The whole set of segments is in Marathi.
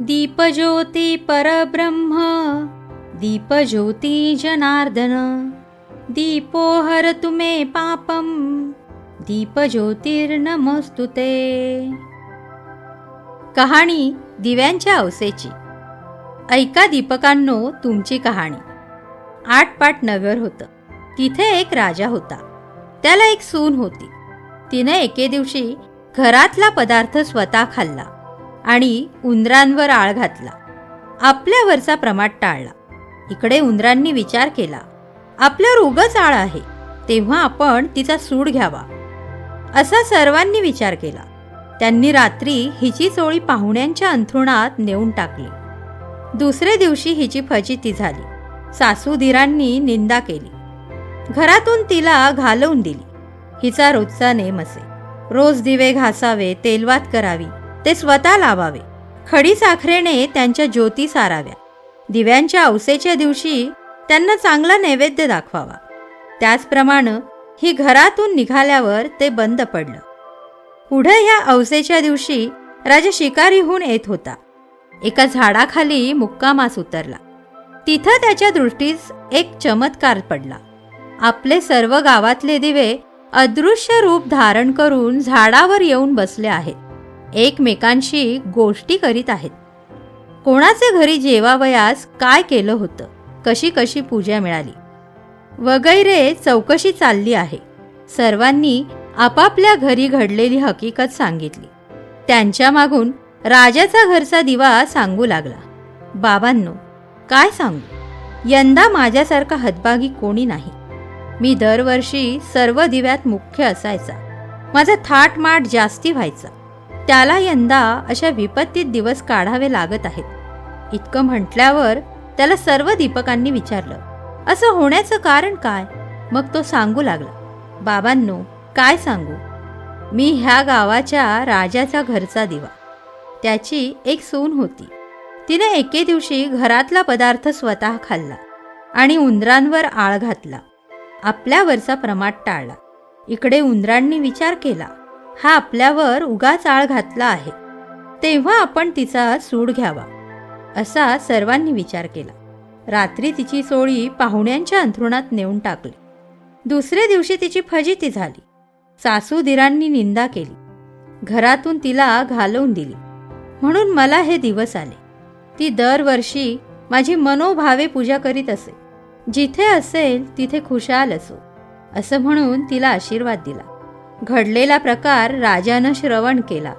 दीपज्योती परब्रह्म दीपज्योती जनार्दन दीपो हर तुमे पापम दीपज्योतिर्नमस्तुते कहाणी दिव्यांच्या अवसेची. ऐका दीपकांनो तुमची कहाणी. आठ पाट नव्यावर होतं. तिथे एक राजा होता. त्याला एक सून होती. तिने एके दिवशी घरातला पदार्थ स्वतः खाल्ला. आणि उंदरांवर आळ घातला. आपल्यावरचा प्रमाद टाळला. इकडे उंदरांनी विचार केला आपल्यावर उगच आळ आहे. तेव्हा आपण तिचा सूड घ्यावा. असा सर्वांनी विचार केला. त्यांनी रात्री हिची चोळी पाहुण्यांच्या अंथरुणात नेऊन टाकली. दुसरे दिवशी हिची फजिती झाली. सासूधीरांनी निंदा केली. घरातून तिला घालवून दिली. हिचा रोजचा नेम असे. रोज दिवे घासावे तेलवात करावी. ते स्वतः लावावे. खडी साखरेने त्यांच्या ज्योती साराव्या. दिव्यांच्या अवसेच्या दिवशी त्यांना चांगला नैवेद्य दाखवावा. त्याचप्रमाणे ही घरातून निघाल्यावर ते बंद पडलं. पुढे ह्या अवसेच्या दिवशी राजा शिकारीहून येत होता. एका झाडाखाली मुक्कामास उतरला. तिथं त्याच्या दृष्टीस एक चमत्कार पडला. आपले सर्व गावातले दिवे अदृश्य रूप धारण करून झाडावर येऊन बसले आहेत. एकमेकांशी गोष्टी करीत आहेत. कोणाचे घरी जेवावयास काय केलं होतं? कशी कशी पूजा मिळाली? वगैरे चौकशी चालली आहे. सर्वांनी आपापल्या घरी घडलेली हकीकत सांगितली. त्यांच्या मागून राजाचा घरचा दिवा सांगू लागला. बाबांनो काय सांगू? यंदा माझ्यासारखा हतभागी कोणी नाही. मी दरवर्षी सर्व दिव्यात मुख्य असायचा. माझा थाटमाट जास्ती व्हायचा. त्याला यंदा अशा विपत्तीत दिवस काढावे लागत आहेत. इतकं म्हटल्यावर त्याला सर्व दीपकांनी विचारलं असं होण्याचं कारण काय? मग तो सांगू लागला बाबांनो काय सांगू? मी ह्या गावाच्या राजाचा घरचा दिवा. त्याची एक सून होती. तिने एके दिवशी घरातला पदार्थ स्वतः खाल्ला आणि उंदरांवर आळ घातला. आपल्यावरचा प्रमाद टाळला. इकडे उंदरांनी विचार केला हा आपल्यावर उगाच आळ घातला आहे. तेव्हा आपण तिचा सूड घ्यावा असा सर्वांनी विचार केला. रात्री तिची सोळी पाहुण्यांच्या अंथरुणात नेऊन टाकली. दुसऱ्या दिवशी तिची फजिती झाली. सासूदिरांनी निंदा केली. घरातून तिला घालवून दिली. म्हणून मला हे दिवस आले. ती दरवर्षी माझी मनोभावे पूजा करीत असे. जिथे असेल तिथे खुशाल असो असं म्हणून तिला आशीर्वाद दिला. घडलेला प्रकार राजानं श्रवण केला.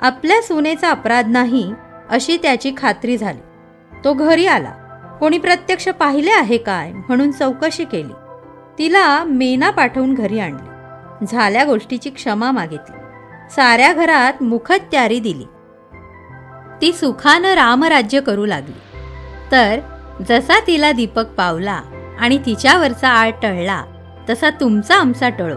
आपल्या सुनेचा अपराध नाही अशी त्याची खात्री झाली. तो घरी आला. कोणी प्रत्यक्ष पाहिले आहे काय म्हणून चौकशी केली. तिला मेना पाठवून घरी आणली. झाल्या गोष्टीची क्षमा मागितली. साऱ्या घरात मुखत्यारी दिली. ती सुखानं रामराज्य करू लागली. तर जसा तिला दीपक पावला आणि तिच्यावरचा आळ टळला तसा तुमचा आमचा टळो.